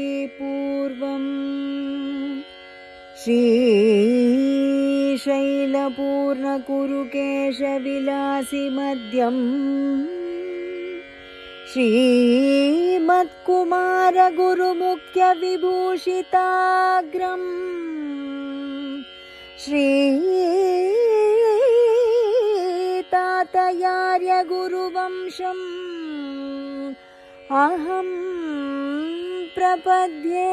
श्रीनाथयोगिवरयामुनसूरिपूर्वम् श्रीशैलपूर्णकुरुकेशविलासिमद्यं श्रीमत्कुमारगुरुमुख्यविभूषिताग्रम् श्री श्रीतातयार्यगुरुवंशम् अहं प्रपद्ये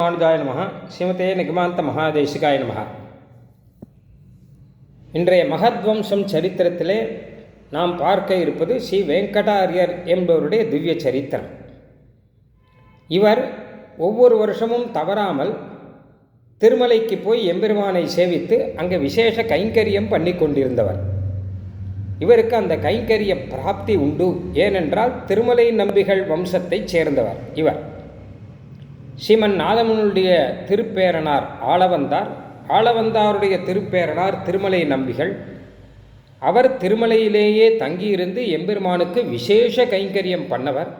ராமானுஜாய நமக ஸ்ரீமதே நிகமாந்த மகாதேசிகாய நமக இன்றைய மகத்வம்சம் சரித்திரத்திலே நாம் பார்க்க இருப்பது ஸ்ரீ வெங்கடாரியர் என்பவருடைய திவ்ய சரித்திரம் இவர் ஒவ்வொரு வருஷமும் தவறாமல் திருமலைக்கு போய் எம்பெருமானை சேவித்து அங்கே விசேஷ கைங்கரியம் பண்ணி கொண்டிருந்தவர் இவருக்கு அந்த கைங்கரிய பிராப்தி உண்டு. ஏனென்றால் திருமலை நம்பிகள் வம்சத்தைச் சேர்ந்தவர் இவர். ஸ்ரீமன் நாதமனுடைய திருப்பேரனார் ஆளவந்தார். ஆளவந்தாருடைய திருப்பேரனார் திருமலை நம்பிகள். அவர் திருமலையிலேயே தங்கியிருந்து எம்பெருமானுக்கு விசேஷ கைங்கரியம் பண்ணவர்.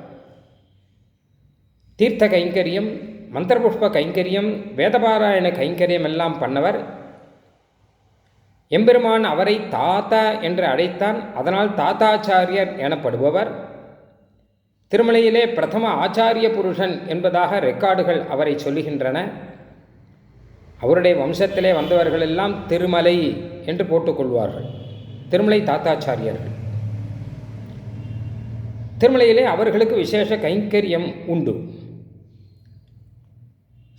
தீர்த்த கைங்கரியம் மந்திரபுஷ்ப கைங்கரியம் வேதபாராயண கைங்கரியம் எல்லாம் பண்ணவர். எம்பெருமான் அவரை தாத்தா என்று அழைத்தான். அதனால் தாத்தாச்சாரியர் எனப்படுபவர். திருமலையிலே பிரதம ஆச்சாரிய புருஷன் என்பதாக ரெக்கார்டுகள் அவரை சொல்லுகின்றன. அவருடைய வம்சத்திலே வந்தவர்கள் எல்லாம் திருமலை என்று போட்டுக்கொள்வார்கள். திருமலை தாத்தாச்சாரியர்கள். திருமலையிலே அவர்களுக்கு விசேஷ கைங்கரியம் உண்டு.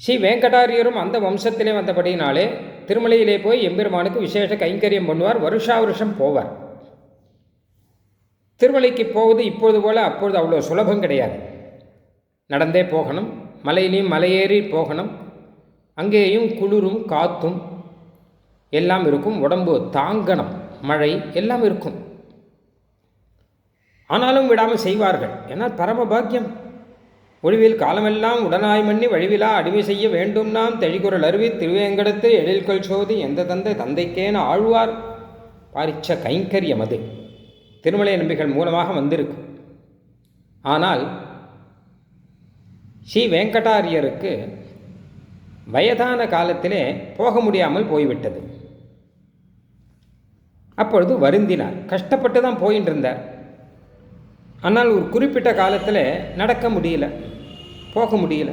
ஸ்ரீ வேங்கடாரியரும் அந்த வம்சத்திலே வந்தபடினாலே திருமலையிலே போய் எம்பெருமானுக்கு விசேஷ கைங்கரியம் பண்ணுவார் வருஷா வருஷம் போவார். திருமலைக்கு போவது இப்பொழுது போல் அப்பொழுது அவ்வளோ சுலபம் கிடையாது. நடந்தே போகணும் மலையிலையும் மலையேறி போகணும். அங்கேயும் குளிரும் காத்தும் எல்லாம் இருக்கும் உடம்பு தாங்கணும் மழை எல்லாம் இருக்கும். ஆனாலும் விடாமல் செய்வார்கள். ஏன்னா பரம பாக்கியம். ஒழிவில் காலமெல்லாம் உடனாய் மண்ணி வழிவிலா அடிமை செய்ய வேண்டும் நாம் தெழிகுரல் அருவி திருவேங்கடத்து எழில்கொள் சோதி எந்த தந்தை தந்தைக்கேன ஆழ்வார்? பாரிச்ச கைங்கரியம் அது திருமலை நம்பிகள் மூலமாக வந்திருக்கு. ஆனால் ஸ்ரீ வெங்கடாரியருக்கு வயதான காலத்திலே போக முடியாமல் போய்விட்டது. அப்பொழுது வருந்தினார். கஷ்டப்பட்டு தான் போயின்னு இருந்தார் ஆனால் ஒரு குறிப்பிட்ட காலத்தில் நடக்க முடியல. போக முடியல.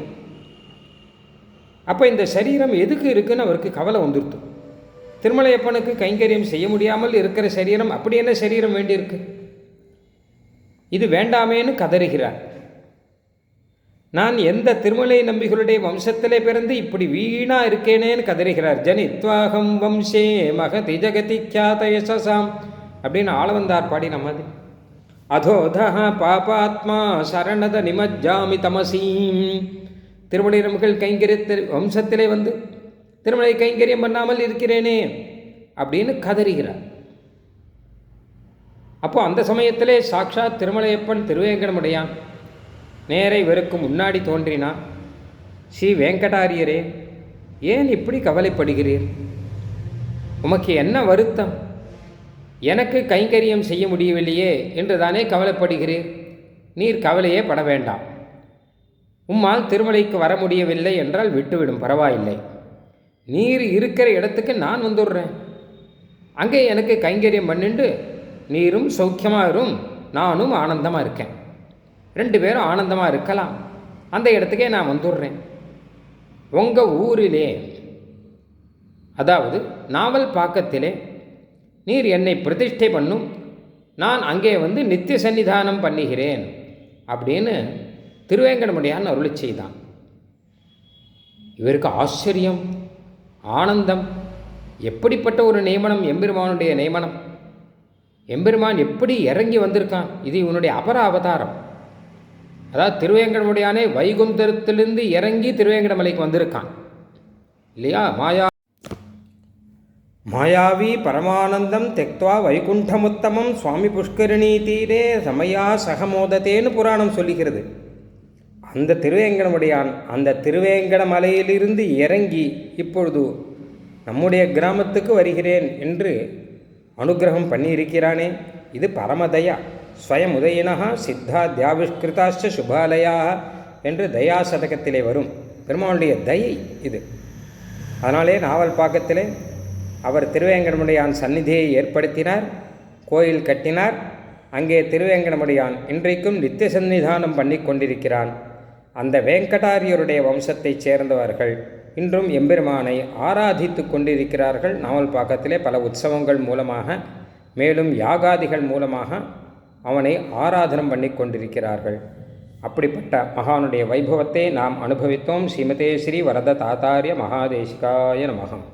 அப்போ இந்த சரீரம் எதுக்கு இருக்குன்னு அவருக்கு கவலை வந்துடுத்து திருமலையப்பனுக்கு கைங்கரியம் செய்ய முடியாமல் இருக்கிற சரீரம் அப்படி என்ன சரீரம் வேண்டியிருக்கு? இது வேண்டாமேன்னு கதறுகிறார். நான் எந்த திருமலை நம்பிகளுடைய வம்சத்திலே பிறந்து இப்படி வீணா இருக்கேனேன்னு கதறுகிறார். ஜனித்வாகம் வம்சே மகதி ஜகதி கியாத யசசாம் அப்படின்னு ஆளவந்தார் பாடின மாதிரி. அதோதா பாபாத்மா சரணத நிமஜ்ஜாமி தமசீம் திருமலை நமக்கள் கைங்கரிய வம்சத்திலே வந்து திருமலை கைங்கரியம் பண்ணாமல் இருக்கிறேனே அப்படின்னு கதறுகிறார். அப்போ அந்த சமயத்திலே சாக்ஷாத் திருமலையப்பன் திருவேங்கடமுடையான் நேரை இவருக்கு முன்னாடி தோன்றினான் ஸ்ரீ வெங்கடாரியரே ஏன் இப்படி கவலைப்படுகிறீர்? உமக்கு என்ன வருத்தம்? எனக்கு கைங்கரியம் செய்ய முடியவில்லையே என்று தானே கவலைப்படுகிறீர்? நீர் கவலையே பட வேண்டாம். உம்மால் திருமலைக்கு வர முடியவில்லை என்றால் விட்டுவிடும் பரவாயில்லை. நீர் இருக்கிற இடத்துக்கு நான் வந்துடுறேன். அங்கே எனக்கு கைங்கரியம் பண்ணிண்டு நீரும் சௌக்கியமாக இருக்கும் நானும் ஆனந்தமாக இருக்கேன். ரெண்டு பேரும் ஆனந்தமாக இருக்கலாம். அந்த இடத்துக்கே நான் வந்துடுறேன். உங்கள் ஊரிலே அதாவது நாவல் பாக்கத்திலே நீர் என்னை பிரதிஷ்டை பண்ணும். நான் அங்கே வந்து நித்திய சன்னிதானம் பண்ணுகிறேன். அப்படின்னு திருவேங்கடமுடியான் அருளி செய்தான். இவருக்கு ஆச்சரியம் ஆனந்தம் எப்படிப்பட்ட ஒரு நியமனம் எம்பெருமானுடைய நியமனம்? எம்பெருமான் எப்படி இறங்கி வந்திருக்கான்? இது இவனுடைய அபர அவதாரம். அதாவது திருவேங்கடமுடியானே வைகுந்தரத்திலிருந்து இறங்கி திருவேங்கடமலைக்கு வந்திருக்கான். இல்லையா? மாயா மாயாவி பரமானந்தம் தெக்வா வைகுண்டமுத்தமம் சுவாமி புஷ்கரிணி தீரே சமயா சகமோதத்தேன்னு புராணம் சொல்லுகிறது. அந்த திருவேங்கடமுடையான் அந்த திருவேங்கட மலையிலிருந்து இறங்கி இப்பொழுது நம்முடைய கிராமத்துக்கு வருகிறேன் என்று அனுகிரகம் பண்ணியிருக்கிறானே. இது பரமதயா. ஸ்வயம் உதயினா சித்தா தியாவிஷ்கிருதாச்ச சுபாலயா என்று தயா சதகத்திலே வரும். பெருமானுடைய தயை இது. அதனாலே நாவல் பாக்கத்திலே அவர் திருவேங்கடமுடையான் சந்நிதியை ஏற்படுத்தினார் கோயில் கட்டினார். அங்கே திருவேங்கடமுடையான் இன்றைக்கும் நித்திய சந்நிதானம் பண்ணி கொண்டிருக்கிறான். அந்த வேங்கடாரியருடைய வம்சத்தைச் சேர்ந்தவர்கள் இன்றும் எம்பெருமானை ஆராதித்து கொண்டிருக்கிறார்கள். நாவல் பாக்கத்திலே பல உற்சவங்கள் மூலமாக மேலும் யாகாதிகள் மூலமாக அவனை ஆராதனம் பண்ணி கொண்டிருக்கிறார்கள். அப்படிப்பட்ட மகானுடைய வைபவத்தை நாம் அனுபவித்தோம். ஸ்ரீமதே ஸ்ரீ வரத தாத்தாரிய மகாதேசிகாய நமகம்